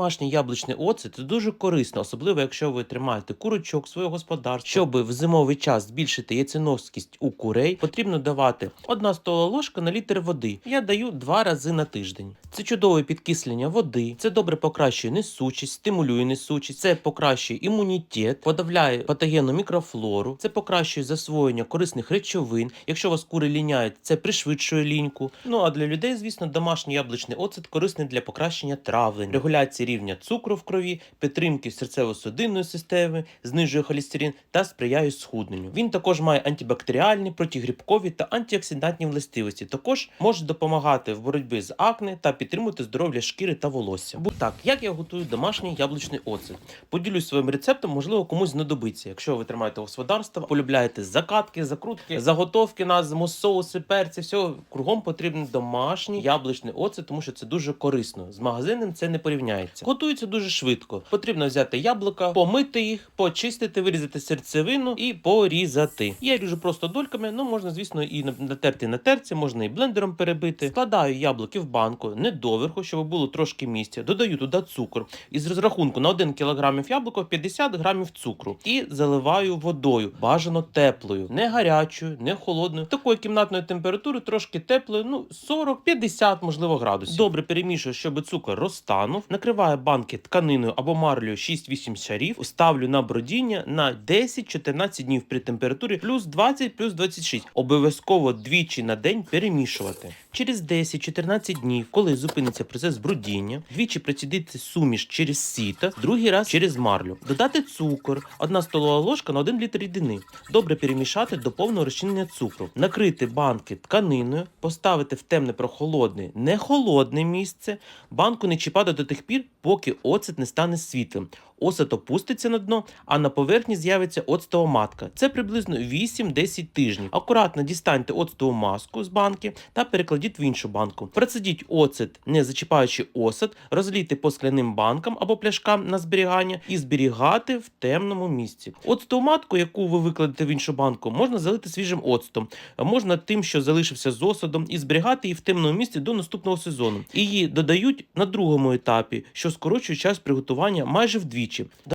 домашній яблучний оцет це дуже корисно, особливо якщо ви тримаєте курочок своє господарство. Щоб в зимовий час збільшити яйценоскість у курей, потрібно давати 1 столова ложка на літр води. Я даю два рази на тиждень. Це чудове підкислення води, це добре покращує несучість, стимулює несучість, це покращує імунітет, подавляє патогенну мікрофлору, це покращує засвоєння корисних речовин. Якщо вас кури ліняють, це пришвидшує ліньку. Ну а для людей, звісно, домашній яблучний оцет корисний для покращення травлень, регуляції рівня цукру в крові, підтримки серцево-судинної системи, знижує холестерин та сприяє схудненню. Він також має антибактеріальні, протигрибкові та антиоксидантні властивості. Також може допомагати в боротьбі з акне та підтримувати здоров'я шкіри та волосся. Так, як я готую домашній яблучний оцет? Поділюсь своїм рецептом, можливо, комусь знадобиться. Якщо ви тримаєте господарство, полюбляєте закатки, закрутки, заготовки на зиму, соуси, перці, все кругом потрібен домашній яблучний оцет, тому що це дуже корисно. З магазинним це не порівняється. Готується дуже швидко. Потрібно взяти яблука, помити їх, почистити, вирізати серцевину і порізати. Я ріжу просто дольками, ну можна, звісно, і натерти на терці, можна і блендером перебити. Складаю яблуки в банку не доверху, щоб було трошки місця. Додаю туди цукор. Із розрахунку на 1 кг яблука 50 грамів цукру і заливаю водою, бажано теплою, не гарячою, не холодною, такої кімнатної температури, трошки теплою, ну 40-50, можливо, градусів. Добре перемішую, щоб цукор розтанув. Накриваю банки тканиною або марлею 6-8 шарів. Ставлю на бродіння на 10-14 днів при температурі плюс 20, плюс 26. Обов'язково двічі на день перемішувати. Через 10-14 днів, коли зупиниться процес брудіння, двічі процідити суміш через сіто, другий раз через марлю. Додати цукор, 1 столова ложка на 1 літр рідини. Добре перемішати до повного розчинення цукру. Накрити банки тканиною, поставити в темне прохолодне, не холодне місце. Банку не чіпати до тих пір, поки оцет не стане світлим. Оцет опуститься на дно, а на поверхні з'явиться оцтова матка. Це приблизно 8-10 тижнів. Акуратно дістаньте оцтову маску з банки та перекладіть в іншу банку. Процедіть оцет, не зачіпаючи осад, розлійте по скляним банкам або пляшкам на зберігання і зберігати в темному місці. Оцтову матку, яку ви викладете в іншу банку, можна залити свіжим оцтом, можна тим, що залишився з осадом, і зберігати її в темному місці до наступного сезону. Її додають на другому етапі, що скорочує час приготування майже вдвічі двічі.